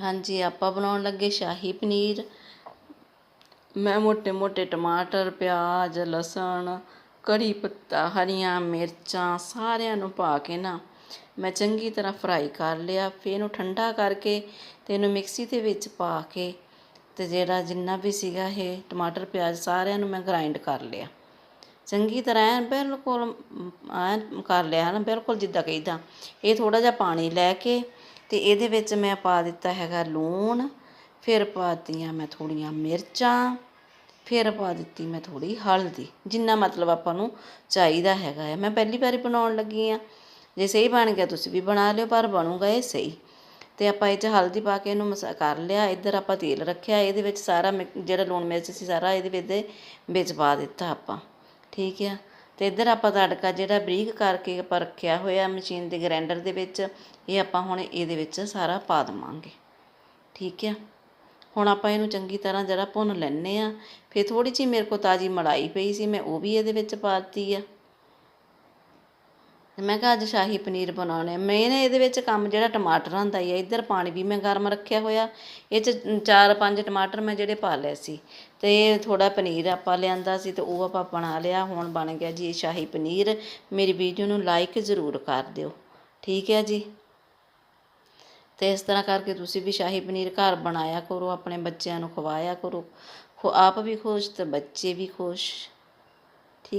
ਹਾਂਜੀ, ਆਪਾਂ ਬਣਾਉਣ ਲੱਗੇ ਸ਼ਾਹੀ ਪਨੀਰ। ਮੈਂ ਮੋٹے ਮੋٹے ਟਮਾਟਰ, ਪਿਆਜ਼, ਲਸਣ, ਕੜੀ ਪੱਤਾ, ਹਰੀਆਂ ਮਿਰਚਾਂ ਸਾਰਿਆਂ ਨੂੰ ਪਾ ਕੇ ਨਾ ਮੈਂ ਚੰਗੀ ਤਰ੍ਹਾਂ ਫਰਾਈ ਕਰ ਲਿਆ। ਫਿਰ ਇਹਨੂੰ ਠੰਡਾ ਕਰਕੇ ਤੇ ਇਹਨੂੰ ਮਿਕਸੀ ਦੇ ਵਿੱਚ ਪਾ ਕੇ ਤੇ ਜਿਹੜਾ ਜਿੰਨਾ ਵੀ ਸੀਗਾ ਇਹ ਟਮਾਟਰ, ਪਿਆਜ਼ ਸਾਰਿਆਂ ਨੂੰ ਮੈਂ ਗ੍ਰਾਈਂਡ ਕਰ ਲਿਆ। ਚੰਗੀ ਤਰ੍ਹਾਂ ਐਨ ਬਿਲਕੁਲ, ਐਨ ਕਰ ਲਿਆ ਨਾ ਬਿਲਕੁਲ ਜਿੱਦਾਂ ਕਹੀਦਾ। ਇਹ ਥੋੜਾ ਜਿਹਾ ਪਾਣੀ ਲੈ ਕੇ ਅਤੇ ਇਹਦੇ ਵਿੱਚ ਮੈਂ ਪਾ ਦਿੱਤਾ ਹੈਗਾ ਲੂਣ, ਫਿਰ ਪਾਤੀਆਂ ਮੈਂ ਥੋੜ੍ਹੀਆਂ ਮਿਰਚਾਂ, ਫਿਰ ਪਾ ਦਿੱਤੀ ਮੈਂ ਥੋੜ੍ਹੀ ਹਲਦੀ, ਜਿੰਨਾ ਮਤਲਬ ਆਪਾਂ ਨੂੰ ਚਾਹੀਦਾ ਹੈਗਾ ਹੈ। ਮੈਂ ਪਹਿਲੀ ਵਾਰੀ ਬਣਾਉਣ ਲੱਗੀ ਆ ਜੇ ਸਹੀ ਬਣ ਗਿਆ ਤੁਸੀਂ ਵੀ ਬਣਾ ਲਿਓ, ਪਰ ਬਣੂਗਾ ਇਹ ਸਹੀ। ਤੇ ਆਪਾਂ ਇਹ 'ਚ ਹਲਦੀ ਪਾ ਕੇ ਇਹਨੂੰ ਮਸਾ, ਕਰ ਲਿਆ, ਇੱਧਰ ਆਪਾਂ ਤੇਲ ਰੱਖਿਆ, ਇਹਦੇ ਵਿੱਚ ਸਾਰਾ ਮਿਕ- ਜਿਹੜਾ ਲੂਣ ਮਿਰਚ ਸੀ ਸਾਰਾ ਇਹਦੇ ਵਿੱਚ ਦੇ ਵਿੱਚ ਪਾ ਦਿੱਤਾ ਆਪਾਂ। ਠੀਕ ਆ? ਅਤੇ ਇੱਧਰ ਆਪਾਂ ਤੜਕਾ ਜਿਹੜਾ ਬਰੀਕ ਕਰਕੇ ਆਪਾਂ ਰੱਖਿਆ ਹੋਇਆ ਮਸ਼ੀਨ ਦੇ ਗ੍ਰਾਈਂਡਰ ਦੇ ਵਿੱਚ, ਇਹ ਆਪਾਂ ਹੁਣ ਇਹਦੇ ਵਿੱਚ ਸਾਰਾ ਪਾ ਦੇਵਾਂਗੇ। ਠੀਕ ਆ? ਹੁਣ ਆਪਾਂ ਇਹਨੂੰ ਚੰਗੀ ਤਰ੍ਹਾਂ ਜਰਾ ਭੁੰਨ ਲੈਣੇ ਆ ਫਿਰ ਥੋੜੀ ਜਿਹੀ ਮੇਰੇ ਕੋਲ ਤਾਜੀ ਮਲਾਈ ਪਈ ਸੀ, ਮੈਂ ਉਹ ਵੀ ਇਹਦੇ ਵਿੱਚ ਪਾ ਦਿੱਤੀ ਆ। ਤੇ ਮੈਂ ਕਿਹਾ ਅੱਜ ਸ਼ਾਹੀ ਪਨੀਰ ਬਣਾਉਣੇ ਮੇਨ ਇਹਦੇ ਵਿੱਚ ਕੰਮ ਜਿਹੜਾ ਟਮਾਟਰਾਂ ਦਾ ਹੀ ਹੈ ਇੱਧਰ ਪਾਣੀ ਵੀ ਮੈਂ ਗਰਮ ਰੱਖਿਆ ਹੋਇਆ। ਇਹ ਚ ਚਾਰ ਪੰਜ ਟਮਾਟਰ ਮੈਂ ਜਿਹੜੇ ਪਾ ਲਏ ਸੀ। ਤੇ ਥੋੜਾ ਪਨੀਰ ਆਪਾਂ ਲਿਆਂਦਾ ਸੀ ਤੇ ਉਹ ਆਪਾਂ ਬਣਾ ਲਿਆ, ਹੁਣ ਬਣ ਗਿਆ ਜੀ ਇਹ ਸ਼ਾਹੀ ਪਨੀਰ। ਮੇਰੀ ਵੀਡੀਓ ਨੂੰ ਲਾਈਕ ਜ਼ਰੂਰ ਕਰ ਦਿਓ। ਠੀਕ ਹੈ ਜੀ? ਤੇ ਇਸ ਤਰ੍ਹਾਂ ਕਰਕੇ ਤੁਸੀਂ ਵੀ ਸ਼ਾਹੀ ਪਨੀਰ ਘਰ ਬਣਾਇਆ ਕਰੋ, ਆਪਣੇ ਬੱਚਿਆਂ ਨੂੰ ਖਵਾਇਆ ਕਰੋ। ਆਪ ਵੀ ਖੁਸ਼ ਤੇ ਬੱਚੇ ਵੀ ਖੁਸ਼।